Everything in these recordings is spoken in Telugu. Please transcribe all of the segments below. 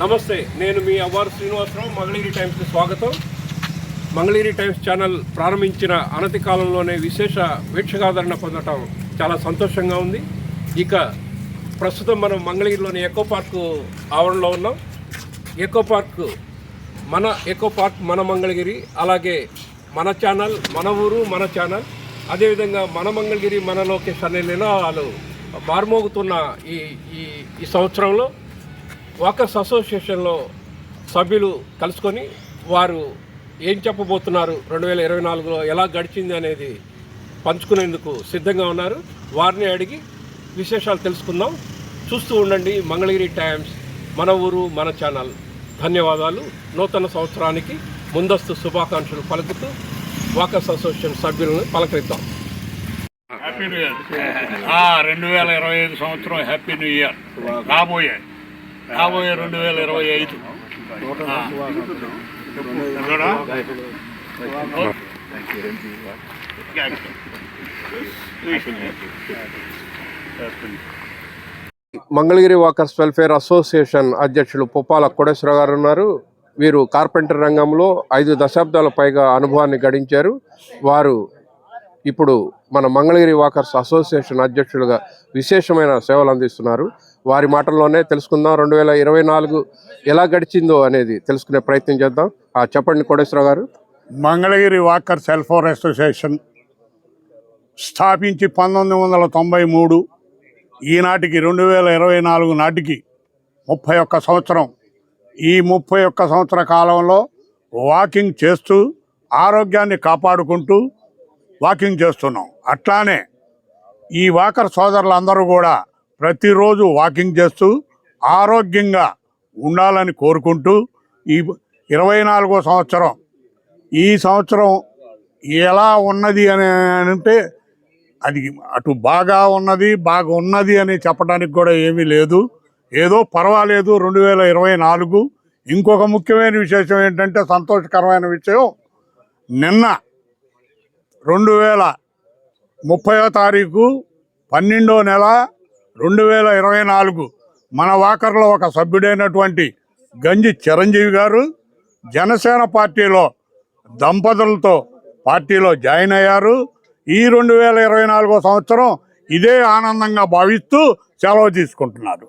నమస్తే నేను మీ అవ్వారు శ్రీనివాసరావు మంగళగిరి టైమ్స్కి స్వాగతం. మంగళగిరి టైమ్స్ ఛానల్ ప్రారంభించిన అనతి కాలంలోనే విశేష వీక్షకాదరణ పొందటం చాలా సంతోషంగా ఉంది. ఇక ప్రస్తుతం మనం మంగళగిరిలోని ఎకో పార్క్ ఆవరణలో ఉన్నాం. ఎకో పార్క్ మన ఎకో పార్క్ మన మంగళగిరి అలాగే మన ఛానల్ మన ఊరు మన ఛానల్. అదేవిధంగా మన మంగళగిరి మన లోకేష్ అనే నినాదాలు మార్మోగుతున్న ఈ ఈ ఈ సంవత్సరంలో వాకర్స్ అసోసియేషన్లో సభ్యులు కలుసుకొని వారు ఏం చెప్పబోతున్నారు రెండు వేల ఇరవై నాలుగులో ఎలా గడిచింది అనేది పంచుకునేందుకు సిద్ధంగా ఉన్నారు. వారిని అడిగి విశేషాలు తెలుసుకుందాం. చూస్తూ ఉండండి మంగళగిరి టైమ్స్ మన ఊరు మన ఛానల్. ధన్యవాదాలు. నూతన సంవత్సరానికి ముందస్తు శుభాకాంక్షలు పలుకుతూ వాకర్స్ అసోసియేషన్ సభ్యులను పలకరిద్దాం. Happy new year. రెండు వేల ఇరవై ఐదు సంవత్సరం హ్యాపీ న్యూ ఇయర్. రాబోయే. కాబోయే రెండు వేల ఇరవై ఐదు? మంగళగిరి వాకర్స్ వెల్ఫేర్ అసోసియేషన్ అధ్యక్షులు పుప్పాల కోటేశ్వర గారు ఉన్నారు. వీరు కార్పెంటర్ రంగంలో ఐదు దశాబ్దాల పైగా అనుభవాన్ని గడించారు. వారు ఇప్పుడు మన మంగళగిరి వాకర్స్ అసోసియేషన్ అధ్యక్షులుగా విశేషమైన సేవలు అందిస్తున్నారు. వారి మాటల్లోనే తెలుసుకుందాం. రెండు వేల ఇరవై నాలుగు ఎలా గడిచిందో అనేది తెలుసుకునే ప్రయత్నం చేద్దాం. ఆ, చెప్పండి కోటేశ్వర గారు. Mangalagiri walker cell phone association స్థాపించి పంతొమ్మిది వందల తొంభై మూడు ఈనాటికి రెండు వేల ఇరవై నాలుగు నాటికి ముప్పై ఒక్క సంవత్సరం. ఈ ముప్పై ఒక్క సంవత్సర కాలంలో వాకింగ్ చేస్తూ ఆరోగ్యాన్ని కాపాడుకుంటూ వాకింగ్ చేస్తున్నాం. అట్లానే ఈ వాకర్ సోదరులందరూ కూడా ప్రతిరోజు వాకింగ్ చేస్తూ ఆరోగ్యంగా ఉండాలని కోరుకుంటూ ఈ ఇరవై నాలుగో సంవత్సరం. ఈ సంవత్సరం ఎలా ఉన్నది అని అంటే అది అటు బాగా ఉన్నది బాగా ఉన్నది అని చెప్పడానికి కూడా ఏమీ లేదు. ఏదో పర్వాలేదు రెండు వేల ఇరవై నాలుగు. ఇంకొక ముఖ్యమైన విశేషం ఏంటంటే సంతోషకరమైన విషయం నిన్న రెండు వేల ముప్పయో తారీఖు పన్నెండో నెల రెండు వేల ఇరవై నాలుగు మన వాకర్లో ఒక సభ్యుడైనటువంటి గంజి చిరంజీవి గారు జనసేన పార్టీలో దంపతులతో పార్టీలో జాయిన్ అయ్యారు. ఈ రెండు వేల ఇరవై నాలుగో సంవత్సరం ఇదే ఆనందంగా భావిస్తూ సెలవు తీసుకుంటున్నారు.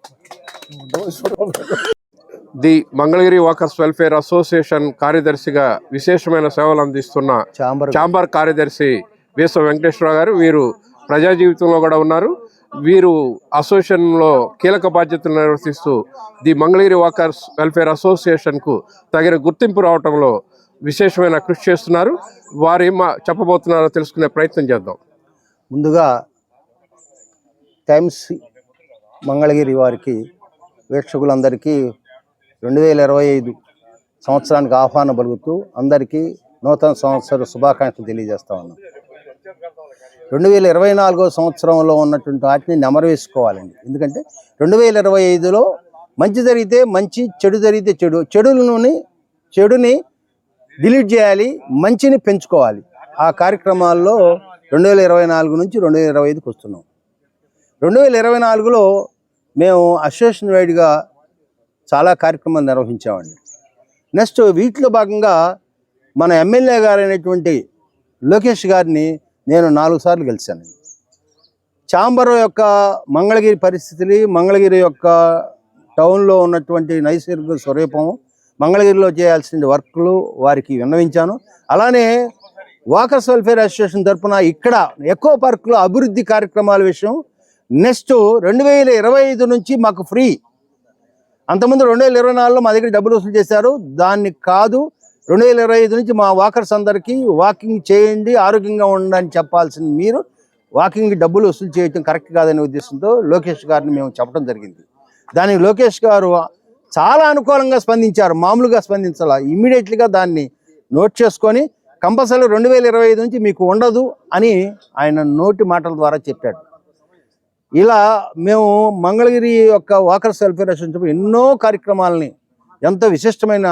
The Mangalagiri walkers welfare association కార్యదర్శిగా విశేషమైన సేవలు అందిస్తున్న చాంబర్. చాంబర్ కార్యదర్శి వీస వెంకటేశ్వర గారు వీరు ప్రజా జీవితంలో కూడా ఉన్నారు. వీరు అసోసియేషన్లో కీలక బాధ్యతలు నిర్వర్తిస్తూ ది మంగళగిరి వాకర్స్ వెల్ఫేర్ అసోసియేషన్కు తగిన గుర్తింపు రావటంలో విశేషమైన కృషి చేస్తున్నారు. వారు ఏం చెప్పబోతున్నారో తెలుసుకునే ప్రయత్నం చేద్దాం. ముందుగా టైమ్స్ మంగళగిరి వారికి వీక్షకులందరికీ రెండు వేల ఇరవై ఐదు సంవత్సరానికి ఆహ్వానం పలుకుతూ అందరికీ నూతన సంవత్సర శుభాకాంక్షలు తెలియజేస్తా ఉన్నాం. రెండు వేల ఇరవై నాలుగో సంవత్సరంలో ఉన్నటువంటి వాటిని నెమరవేసుకోవాలండి. ఎందుకంటే రెండు వేల ఇరవై ఐదులో మంచి జరిగితే మంచి చెడు జరిగితే చెడు. చెడులని చెడుని డిలీట్ చేయాలి మంచిని పెంచుకోవాలి. ఆ కార్యక్రమాల్లో రెండు వేల ఇరవై నాలుగు నుంచి రెండు వేల ఇరవై ఐదుకి వస్తున్నాం. రెండు వేల ఇరవై నాలుగులో మేము అసోసియేషన్ వైడ్గా చాలా కార్యక్రమాలు నిర్వహించామండి. నెక్స్ట్ వీటిలో భాగంగా మన ఎమ్మెల్యే గారైనటువంటి లోకేష్ గారిని నేను నాలుగు సార్లు గెలిచాను. చాంబర్ యొక్క మంగళగిరి పరిస్థితులు మంగళగిరి యొక్క టౌన్లో ఉన్నటువంటి నైసర్గిక స్వరూపం మంగళగిరిలో చేయాల్సిన వర్క్లు వారికి విన్నవించాను. అలానే వాకర్స్ వెల్ఫేర్ అసోసియేషన్ తరఫున ఇక్కడ ఎకో పార్క్లో అభివృద్ధి కార్యక్రమాల విషయం నెక్స్ట్ రెండు వేల ఇరవై ఐదు నుంచి మాకు ఫ్రీ. అంతకుముందు రెండు వేల ఇరవై నాలుగులో మా దగ్గర డబ్బులు వసూలు చేశారు. దాన్ని కాదు రెండు వేల ఇరవై ఐదు నుంచి మా వాకర్స్ అందరికీ వాకింగ్ చేయండి ఆరోగ్యంగా ఉండండి అని మీరు. వాకింగ్ డబ్బులు వసూలు చేయటం కరెక్ట్ కాదనే ఉద్దేశంతో లోకేష్ గారిని మేము చెప్పడం జరిగింది. దానికి లోకేష్ గారు చాలా అనుకూలంగా స్పందించారు మామూలుగా స్పందించాల. ఇమ్మీడియట్లీగా దాన్ని నోట్ చేసుకొని కంపల్సరీ రెండు వేల ఇరవై ఐదు నుంచి మీకు ఉండదు అని ఆయన నోటి మాటల ద్వారా చెప్పాడు. ఇలా మేము మంగళగిరి యొక్క వాకర్స్ వెల్ఫేర్ అసోసియేషన్ ఎన్నో కార్యక్రమాలని ఎంతో విశిష్టమైన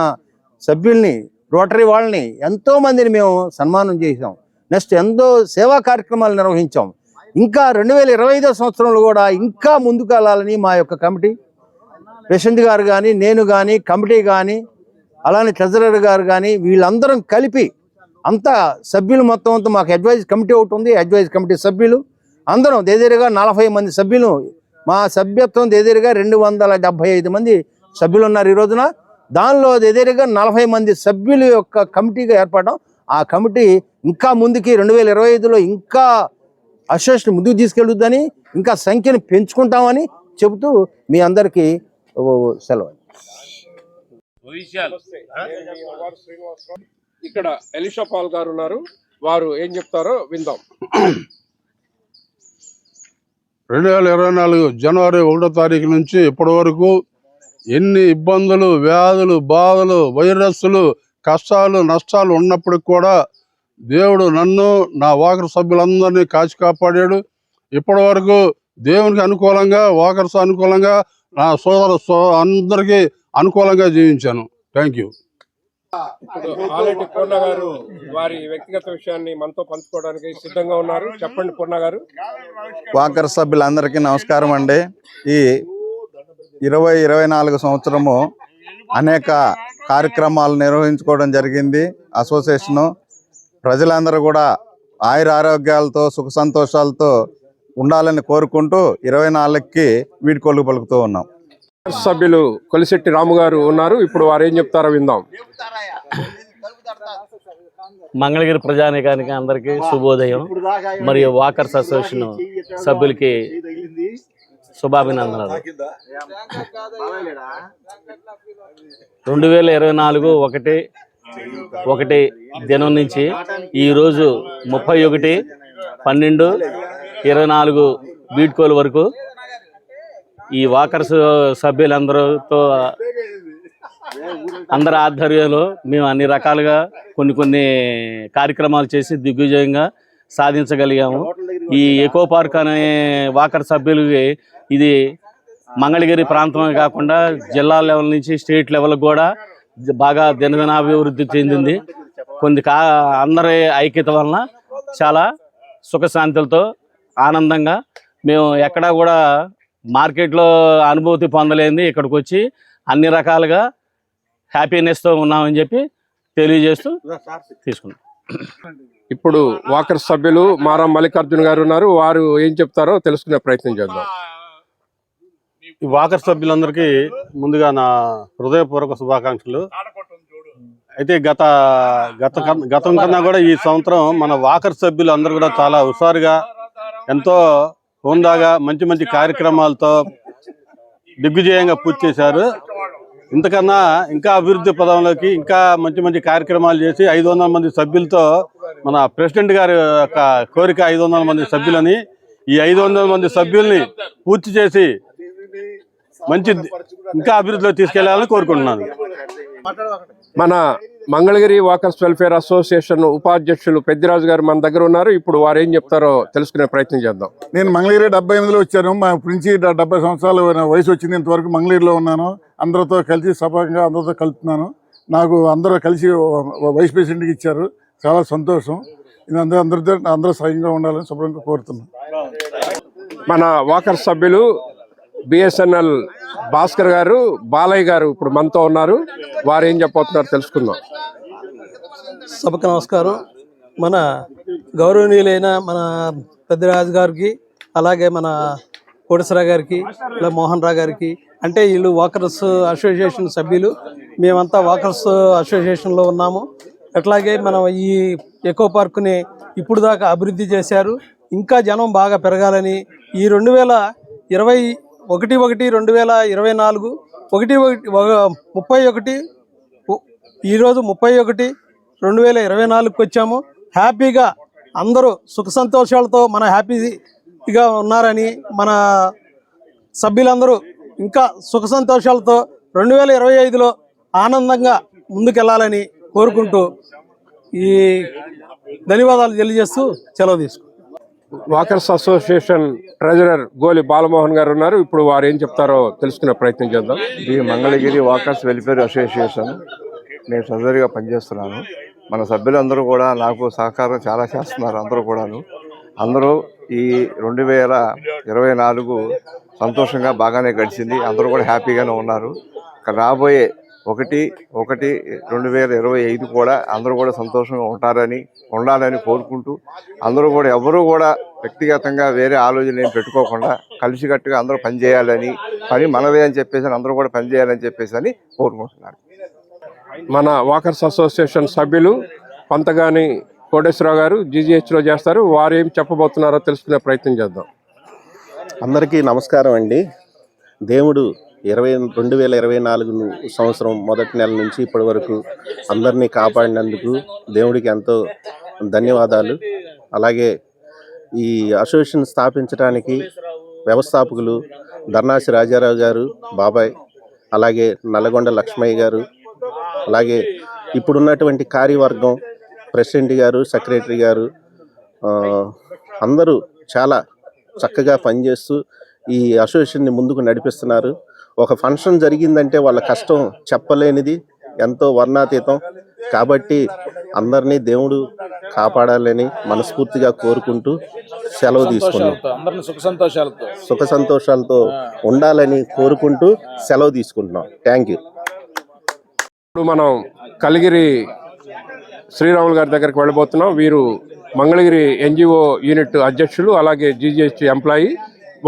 సభ్యుల్ని రోటరీ వాళ్ళని ఎంతో మందిని మేము సన్మానం చేసాం నెక్స్ట్ ఎంతో సేవా కార్యక్రమాలు నిర్వహించాం. ఇంకా రెండు వేల ఇరవై ఐదో సంవత్సరంలో కూడా ఇంకా ముందుకు వెళ్ళాలని మా యొక్క కమిటీ ప్రశాంత్ గారు కానీ నేను కానీ కమిటీ కానీ అలానే ట్రెజరర్ గారు కానీ వీళ్ళందరం కలిపి అంతా సభ్యులు మొత్తం అంతా మాకు అడ్వైజ్ కమిటీ ఒకటి ఉంది అడ్వైజ్ కమిటీ సభ్యులు. అందరం దేదేరుగా నలభై మంది సభ్యులు. మా సభ్యత్వం దేదేరుగా రెండు వందల ఐదు మంది సభ్యులు ఉన్నారు ఈ రోజున. దానిలో దేదేరుగా నలభై మంది సభ్యుల యొక్క కమిటీగా ఏర్పడడం ఆ కమిటీ ఇంకా ముందుకి రెండు వేల ఇరవై ఐదులో ఇంకా అసోసియేషన్ ముందుకు తీసుకెళ్ళొద్దని ఇంకా సంఖ్యను పెంచుకుంటామని చెబుతూ మీ అందరికీ సెలవు. ఇక్కడ ఎలిషా పాల్ గారు ఉన్నారు. వారు ఏం చెప్తారో విందాం. రెండు వేల ఇరవై నాలుగు జనవరి ఒకటో తారీఖు నుంచి ఇప్పటి వరకు ఎన్ని ఇబ్బందులు వ్యాధులు బాధలు వైరస్లు కష్టాలు నష్టాలు ఉన్నప్పటికి కూడా దేవుడు నన్ను నా వాకర్ సభ్యులందరినీ కాచి కాపాడాడు. ఇప్పటి వరకు దేవునికి అనుకూలంగా వాకర్స్ అనుకూలంగా నా సోదర సో అందరికీ అనుకూలంగా జీవించాను. Thank you. ఇప్పుడు పూర్ణ గారు వారి వ్యక్తిగత విషయాన్ని మనతో పంచుకోవడానికి సిద్ధంగా ఉన్నారు. చెప్పండి పూర్ణ గారు. వాకర్ సభ్యులందరికీ నమస్కారం అండి. ఈ ఇరవై ఇరవై నాలుగు సంవత్సరము అనేక కార్యక్రమాలు నిర్వహించుకోవడం జరిగింది. అసోసియేషను ప్రజలందరూ కూడా ఆయుర ఆరోగ్యాలతో సుఖ సంతోషాలతో ఉండాలని కోరుకుంటూ ఇరవై నాలుగుకి వీడ్కోలు పలుకుతూ ఉన్నాం. సభ్యులు కొలిశెట్టి రాము గారు ఉన్నారు. ఇప్పుడు వారు ఏం చెప్తారో విందాం. మంగళగిరి ప్రజానికానికి అందరికీ శుభోదయం. మరియు వాకర్స్ అసోసియేషన్ సభ్యులకి శుభాభినందనలు. రెండు వేల ఇరవై నాలుగు ఒకటి ఒకటి దినం నుంచి ఈరోజు ముప్పై ఒకటి పన్నెండు ఇరవై నాలుగు బీట్కోల్ వరకు ఈ వాకర్స్ సభ్యులందరితో అందరి ఆధ్వర్యంలో మేము అన్ని రకాలుగా కొన్ని కొన్ని కార్యక్రమాలు చేసి దిగ్విజయంగా సాధించగలిగాము. ఈ ఎకో పార్క్ అనే వాకర్ సభ్యులకి ఇది మంగళగిరి ప్రాంతమే కాకుండా జిల్లా లెవెల్ నుంచి స్టేట్ లెవెల్ కూడా బాగా దినదినాభివృద్ధి చెందింది. కొన్ని కా అందరి ఐక్యత వలన చాలా సుఖశాంతులతో ఆనందంగా మేము ఎక్కడా కూడా మార్కెట్లో అనుభూతి పొందలేంది ఇక్కడికి వచ్చి అన్ని రకాలుగా హ్యాపీనెస్తో ఉన్నామని చెప్పి తెలియజేస్తూ తీసుకున్నాం. ఇప్పుడు వాకర్ సభ్యులు మారా మల్లికార్జున గారు ఉన్నారు. వారు ఏం చెప్తారో తెలుసుకునే ప్రయత్నం చేద్దాం. ఈ వాకర్ సభ్యులందరికీ ముందుగా నా హృదయపూర్వక శుభాకాంక్షలు. అయితే గత గత గతం కన్నా కూడా ఈ సంవత్సరం మన వాకర్ సభ్యులు అందరూ కూడా చాలా హుషారుగా ఎంతో హోందాగా మంచి మంచి కార్యక్రమాలతో దిగ్విజయంగా పూర్తి చేశారు. ఇంతకన్నా ఇంకా అభివృద్ధి పదంలోకి ఇంకా మంచి మంచి కార్యక్రమాలు చేసి ఐదు వందల మంది సభ్యులతో మన ప్రెసిడెంట్ గారి యొక్క కోరిక ఐదు వందల మంది సభ్యులని ఈ ఐదు వందల మంది సభ్యుల్ని పూర్తి చేసి మంచి ఇంకా అభివృద్ధిలో తీసుకెళ్ళాలని కోరుకుంటున్నాను. మన మంగళగిరి వాకర్స్ వెల్ఫేర్ అసోసియేషన్ ఉపాధ్యక్షులు పెద్దిరాజు గారు మన దగ్గర ఉన్నారు. ఇప్పుడు వారు ఏం చెప్తారో తెలుసుకునే ప్రయత్నం చేద్దాం. నేను మంగళగిరి డెబ్బై ఎనిమిదిలో వచ్చాను. మా నుంచి డెబ్బై సంవత్సరాల వయసు వచ్చింది ఇంతవరకు మంగళగిరిలో ఉన్నాను. అందరితో కలిసి సభంగా అందరితో కలుపుతున్నాను. నాకు అందరూ కలిసి వైస్ ప్రెసిడెంట్కి ఇచ్చారు. చాలా సంతోషం. ఇది అందరూ అందరితో అందరూ సహాయంగా ఉండాలని శుభ్రంగా కోరుతున్నాను. మన వాకర్ సభ్యులు బిఎస్ఎన్ఎల్ భాస్కర్ గారు బాలయ్య గారు ఇప్పుడు మనతో ఉన్నారు. వారు ఏం చెప్పబోతున్నారు తెలుసుకుందాం. సభకు నమస్కారం. మన గౌరవనీయులైన మన పెద్దరాజు గారికి అలాగే మన కోటేశ్వర గారికి ఇలా మోహన్ రావు గారికి అంటే వీళ్ళు వాకర్స్ అసోసియేషన్ సభ్యులు. మేమంతా వాకర్స్ అసోసియేషన్లో ఉన్నాము. అట్లాగే మనం ఈ ఎకో పార్కుని ఇప్పుడు దాకా అభివృద్ధి చేశారు. ఇంకా జనం బాగా పెరగాలని ఈ రెండు వేల ఇరవై ఒకటి ఒకటి రెండు వేల ఇరవై నాలుగు ఒకటి ఒకటి ఒక- ముప్పై ఒకటి ఈరోజు ముప్పై ఒకటి రెండు వేల ఇరవై నాలుగుకి వచ్చాము. హ్యాపీగా అందరూ సుఖ సంతోషాలతో మన హ్యాపీగా ఉన్నారని మన సభ్యులందరూ ఇంకా సుఖ సంతోషాలతో రెండు వేల ఇరవై ఐదులో ఆనందంగా ముందుకెళ్ళాలని కోరుకుంటూ ఈ ధన్యవాదాలు తెలియజేస్తూ సెలవు తీసుకు వాకర్స్ అసోసియేషన్ ట్రెజరర్ గోలి బాలమోహన్ గారు ఉన్నారు. ఇప్పుడు వారు ఏం చెప్తారో తెలుసుకునే ప్రయత్నం చేద్దాం. ఇది మంగళగిరి వాకర్స్ వెల్ఫేర్ అసోసియేషన్. నేను సదరిగా పనిచేస్తున్నాను. మన సభ్యులందరూ కూడా నాకు సహకారం చాలా చేస్తున్నారు అందరూ కూడాను. అందరూ ఈ రెండు వేల ఇరవై నాలుగు సంతోషంగా బాగానే గడిచింది. అందరూ కూడా హ్యాపీగానే ఉన్నారు. రాబోయే ఒకటి ఒకటి రెండు వేల ఇరవై ఐదు కూడా అందరూ కూడా సంతోషంగా ఉంటారని ఉండాలని కోరుకుంటూ అందరూ కూడా ఎవరూ కూడా వ్యక్తిగతంగా వేరే ఆలోచన ఏం పెట్టుకోకుండా కలిసికట్టుగా అందరూ పనిచేయాలని పని మనదే అని చెప్పేసి అని అందరూ కూడా పనిచేయాలని చెప్పేసి అని కోరుకుంటున్నారు. మన వాకర్స్ అసోసియేషన్ సభ్యులు పంతగాని కోటేశ్వరరావు గారు జీజీహెచ్లో చేస్తారు. వారు ఏం చెప్పబోతున్నారో తెలుసుకునే ప్రయత్నం చేద్దాం. అందరికీ నమస్కారం అండి. దేవుడు ఇరవై రెండు వేల ఇరవై నాలుగు సంవత్సరం మొదటి నెల నుంచి ఇప్పటి వరకు అందరినీ కాపాడినందుకు దేవుడికి ఎంతో ధన్యవాదాలు. అలాగే ఈ అసోసియేషన్ స్థాపించడానికి వ్యవస్థాపకులు ధర్నాసి రాజారావు గారు బాబాయ్ అలాగే నల్లగొండ లక్ష్మయ్య గారు అలాగే ఇప్పుడున్నటువంటి కార్యవర్గం ప్రెసిడెంట్ గారు సెక్రటరీ గారు అందరూ చాలా చక్కగా పనిచేస్తూ ఈ అసోసియేషన్ని ముందుకు నడిపిస్తున్నారు. ఒక ఫంక్షన్ జరిగిందంటే వాళ్ళ కష్టం చెప్పలేనిది ఎంతో వర్ణాతీతం. కాబట్టి అందరినీ దేవుడు కాపాడాలని మనస్ఫూర్తిగా కోరుకుంటూ సెలవు తీసుకున్నాం అందరిని సుఖ సంతోషాలతో. సుఖ సంతోషాలతో ఉండాలని కోరుకుంటూ సెలవు తీసుకుంటున్నాం. Thank you. ఇప్పుడు మనం కలిగిరి శ్రీరాములు గారి దగ్గరికి వెళ్ళబోతున్నాం. వీరు మంగళగిరి ఎన్జిఓ యూనిట్ అధ్యక్షులు అలాగే జీజీహెచ్ ఎంప్లాయీ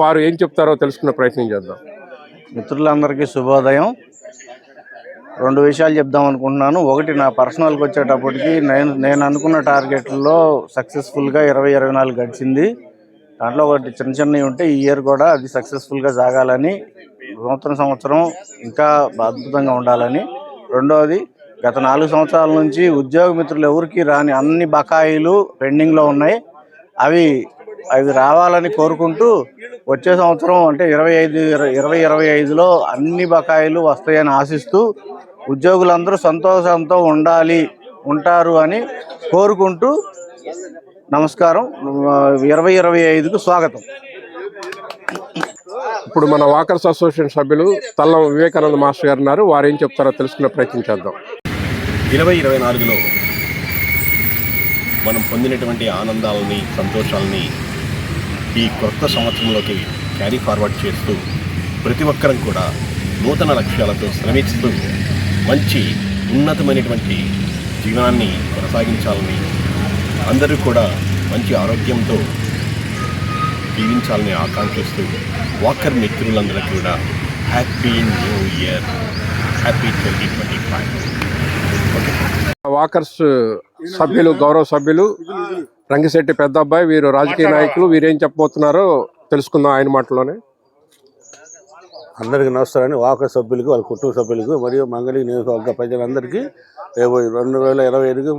వారు ఏం చెప్తారో తెలుసుకునే ప్రయత్నం చేద్దాం. మిత్రులందరికీ శుభోదయం. రెండు విషయాలు చెప్దాం అనుకుంటున్నాను. ఒకటి నా పర్సనల్కి వచ్చేటప్పటికి నేను నేను అనుకున్న టార్గెట్లో సక్సెస్ఫుల్గా ఇరవై ఇరవై నాలుగు గడిచింది. దాంట్లో ఒకటి చిన్న చిన్నవి ఉంటే ఈ ఇయర్ కూడా అది సక్సెస్ఫుల్గా సాగాలని నూతన సంవత్సరం ఇంకా అద్భుతంగా ఉండాలని. రెండవది గత నాలుగు సంవత్సరాల నుంచి ఉద్యోగ మిత్రులు ఎవరికి రాని అన్ని బకాయిలు పెండింగ్లో ఉన్నాయి. అవి అవి రావాలని కోరుకుంటూ వచ్చే సంవత్సరం అంటే ఇరవై ఐదు ఇరవై ఇరవై ఐదులో అన్ని బకాయిలు వస్తాయని ఆశిస్తూ ఉద్యోగులందరూ సంతోషంతో ఉండాలి ఉంటారు అని కోరుకుంటూ నమస్కారం. ఇరవై ఇరవై ఐదుకు స్వాగతం. ఇప్పుడు మన వాకర్స్ అసోసియేషన్ సభ్యులు తల్లం వివేకానంద మాస్టర్ గారు ఉన్నారు. వారు ఏం చెప్తారో తెలుసుకునే ప్రయత్నం చేద్దాం. ఇరవై ఇరవై నాలుగులో మనం పొందినటువంటి ఆనందాలని సంతోషాలని ఈ కొత్త సంవత్సరంలోకి క్యారీ ఫార్వర్డ్ చేస్తూ ప్రతి ఒక్కరం కూడా నూతన లక్ష్యాలతో శ్రమిస్తూ మంచి ఉన్నతమైనటువంటి జీవనాన్ని కొనసాగించాలని అందరూ కూడా మంచి ఆరోగ్యంతో జీవించాలని ఆకాంక్షిస్తూ వాకర్ మిత్రులందరికీ కూడా happy new year. Happy twenty twenty five. Walkers సభ్యులు గౌరవ సభ్యులు రంగిశెట్టి పెద్ద అబ్బాయి వీరు రాజకీయ నాయకులు వీరేం చెప్పబోతున్నారో తెలుసుకుందాం ఆయన మాటలోనే. అందరికీ నమస్కారం వాక సభ్యులకు వాళ్ళ కుటుంబ సభ్యులకు మరియు మంగళి నియోజకవర్గ ప్రజలందరికీ రేపు రెండు వేల ఇరవై ఐదుకి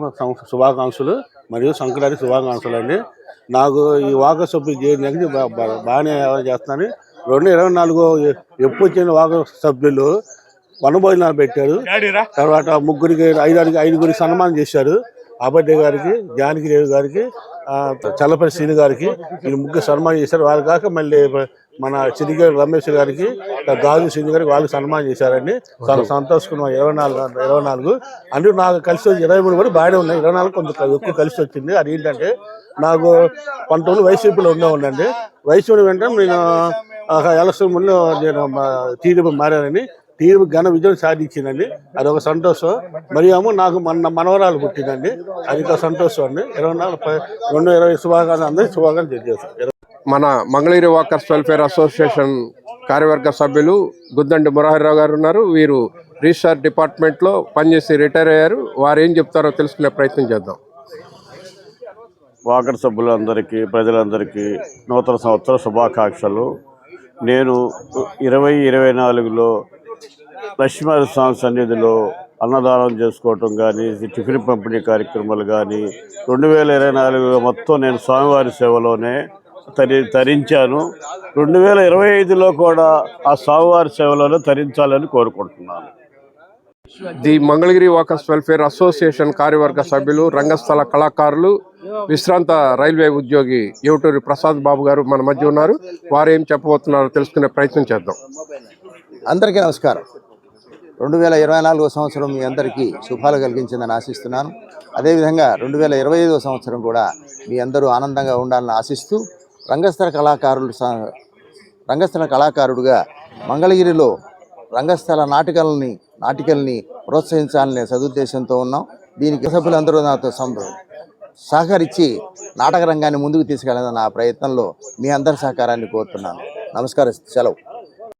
శుభాకాంక్షలు మరియు సంక్రాంతి శుభాకాంక్షలు అండి. నాకు ఈ వాక సభ్యులు చేయడానికి బాగానే చేస్తున్నాను. రెండు ఇరవై నాలుగు ఎప్పుడు వచ్చిన వాక సభ్యులు వనభోజనాలు పెట్టారు. తర్వాత ముగ్గురికి ఐదారికి ఐదుగురికి సన్మానం చేశారు. అబడ్డే గారికి జానకిదేవి గారికి చల్లపల్లి శ్రీని గారికి వీళ్ళు ముగ్గురు సన్మానం చేశారు. వారు కాక మళ్ళీ మన చిరిగారు రమేష్ గారికి గాజు శ్రీని గారికి వాళ్ళకి సన్మానం చేశారండి. చాలా సంతోషకున్నాం. ఇరవై నాలుగు ఇరవై నాలుగు. అంటే నాకు కలిసి వచ్చి ఇరవై మూడు కూడా బాగానే ఉన్నాయి. ఇరవై నాలుగు కొంత ఎక్కువ కలిసి వచ్చింది. అది ఏంటంటే నాకు పంతొమ్మిది వైసీపీలో ఉండే ఉండండి వైసీపీ వెంటనే నేను ఎలక్షన్ ముందు నేను టీడీపీ మారానని టీడీపీ ఘన విజయం సాధించిందండి. అది ఒక సంతోషం. మరి ఏమో నాకు మన మనవరాలు పుట్టిందండి. అది ఒక సంతోషం అండి. ఇరవై నాలుగు రెండు ఇరవై శుభాకాంక్షలు. అందరికీ శుభాకాంక్షలు తెలియజేస్తాను. మన మంగళగిరి వాకర్స్ వెల్ఫేర్ అసోసియేషన్ కార్యవర్గ సభ్యులు గుద్దండి మురహరిరావు గారు ఉన్నారు. వీరు రీసెర్చ్ డిపార్ట్మెంట్లో పనిచేసి రిటైర్ అయ్యారు. వారు ఏం చెప్తారో తెలుసుకునే ప్రయత్నం చేద్దాం. వాకర్ సభ్యులందరికీ ప్రజలందరికీ నూతన సంవత్సర శుభాకాంక్షలు. నేను ఇరవై ఇరవై నాలుగులో లక్ష్మీ స్వామి సన్నిధిలో అన్నదానం చేసుకోవటం కానీ టిఫిన్ పంపిణీ కార్యక్రమాలు కానీ రెండు వేల ఇరవై నాలుగు మొత్తం నేను స్వామివారి సేవలోనే తరి తరించాను. రెండు వేల ఇరవై ఐదులో కూడా ఆ స్వామివారి సేవలోనే తరించాలని కోరుకుంటున్నాను. The Mangalagiri walkers welfare association కార్యవర్గ సభ్యులు రంగస్థల కళాకారులు విశ్రాంత రైల్వే ఉద్యోగి ఏవటూరి ప్రసాద్ బాబు గారు మన మధ్య ఉన్నారు. వారు ఏం చెప్పబోతున్నారో తెలుసుకునే ప్రయత్నం చేద్దాం. అందరికీ నమస్కారం. రెండు వేల ఇరవై నాలుగో సంవత్సరం మీ అందరికీ శుభాలు కలిగించిందని ఆశిస్తున్నాను. అదేవిధంగా రెండు వేల ఇరవై ఐదో సంవత్సరం కూడా మీ అందరూ ఆనందంగా ఉండాలని ఆశిస్తూ రంగస్థల కళాకారులు రంగస్థల కళాకారుడుగా మంగళగిరిలో రంగస్థల నాటకాలని నాటికల్ని ప్రోత్సహించాలనే సదుద్దేశంతో ఉన్నాం. దీనికి సభ్యులందరూ నాతో సహకరించి నాటక రంగాన్ని ముందుకు తీసుకెళ్ళిన నా ప్రయత్నంలో మీ అందరి సహకారాన్ని కోరుతున్నాను. నమస్కారం. సెలవు.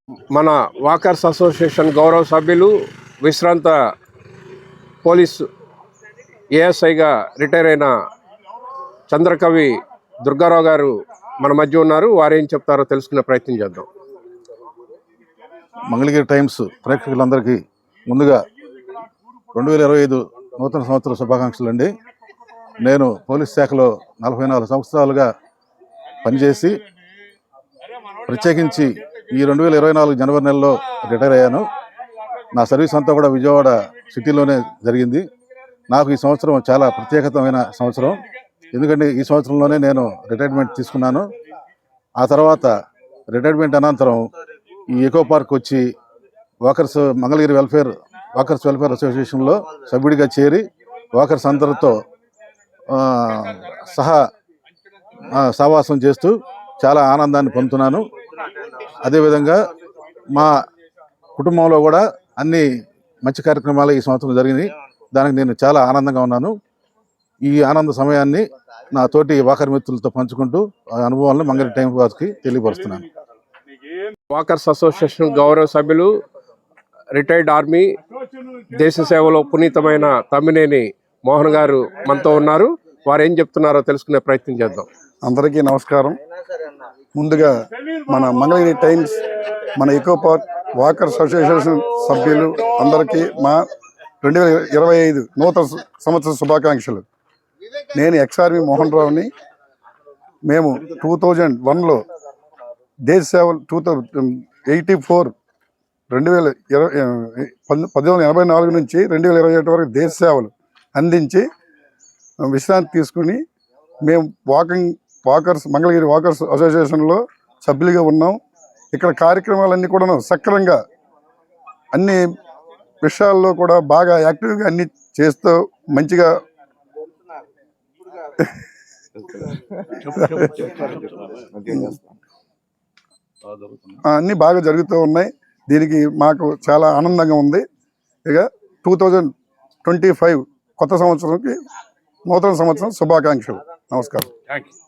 మన వాకర్స్ అసోసియేషన్ గౌరవ సభ్యులు విశ్రాంత పోలీస్ ఏఎస్ఐగా రిటైర్ అయిన చంద్రకవి దుర్గారావు గారు మన మధ్య ఉన్నారు. వారు ఏం చెప్తారో తెలుసుకునే ప్రయత్నం చేద్దాం. మంగళగిరి టైమ్స్ ప్రేక్షకులందరికీ ముందుగా రెండు వేల ఇరవై ఐదు నూతన సంవత్సర శుభాకాంక్షలు అండి. నేను పోలీస్ శాఖలో నలభై నాలుగు సంవత్సరాలుగా పనిచేసి ప్రత్యేకించి ఈ రెండు వేల ఇరవై నాలుగు జనవరి నెలలో రిటైర్ అయ్యాను. నా సర్వీస్ అంతా కూడా విజయవాడ సిటీలోనే జరిగింది. నాకు ఈ సంవత్సరం చాలా ప్రత్యేకతమైన సంవత్సరం. ఎందుకంటే ఈ సంవత్సరంలోనే నేను రిటైర్మెంట్ తీసుకున్నాను. ఆ తర్వాత రిటైర్మెంట్ అనంతరం ఈ ఎకో పార్క్ వచ్చి walkers Mangalagiri welfare walkers welfare అసోసియేషన్లో సభ్యుడిగా చేరి వాకర్స్ అందరితో సహా సావాసం చేస్తూ చాలా ఆనందాన్ని పొందుతున్నాను. అదేవిధంగా మా కుటుంబంలో కూడా అన్ని మంచి కార్యక్రమాలు ఈ సంవత్సరం జరిగినాయి దానికి నేను చాలా ఆనందంగా ఉన్నాను. ఈ ఆనంద సమయాన్ని నా తోటి వాకర్ మిత్రులతో పంచుకుంటూ ఆ అనుభవాలను మంగళగిరి టైం వారికి తెలియపరుస్తున్నాను. వాకర్స్ అసోసియేషన్ గౌరవ సభ్యులు రిటైర్డ్ ఆర్మీ దేశ సేవలో పునీతమైన తమ్మినేని మోహన్ గారు మనతో ఉన్నారు. వారు ఏం చెప్తున్నారో తెలుసుకునే ప్రయత్నం చేద్దాం. అందరికీ నమస్కారం. ముందుగా మన మంగళగిరి టైమ్స్ మన ఎకో పార్క్ వాకర్స్ అసోసియేషన్ సభ్యులు అందరికీ మా రెండు వేల ఇరవై ఐదు నూతన సంవత్సర శుభాకాంక్షలు. నేను ఎక్స్ఆర్వి మోహన్ రావుని మేము టూ థౌజండ్ వన్లో దేశ సేవలు టూ ఎయిటీ ఫోర్ రెండు వేల ఇరవై పంతొమ్మిది వందల ఎనభై నాలుగు నుంచి రెండు వేల ఇరవై ఒకటి వరకు దేశ సేవలు అందించి విశ్రాంతి తీసుకుని మేము వాకింగ్ వాకర్స్ మంగళగిరి వాకర్స్ అసోసియేషన్లో సభ్యులుగా ఉన్నాం. ఇక్కడ కార్యక్రమాలన్నీ కూడా సక్రమంగా అన్ని విషయాల్లో కూడా బాగా యాక్టివ్గా అన్ని చేస్తూ మంచిగా అన్నీ బాగా జరుగుతూ ఉన్నాయి. దీనికి మాకు చాలా ఆనందంగా ఉంది. ఇక టూ థౌజండ్ ట్వంటీ ఫైవ్ కొత్త సంవత్సరంకి నూతన సంవత్సరం శుభాకాంక్షలు. నమస్కారం. Thank you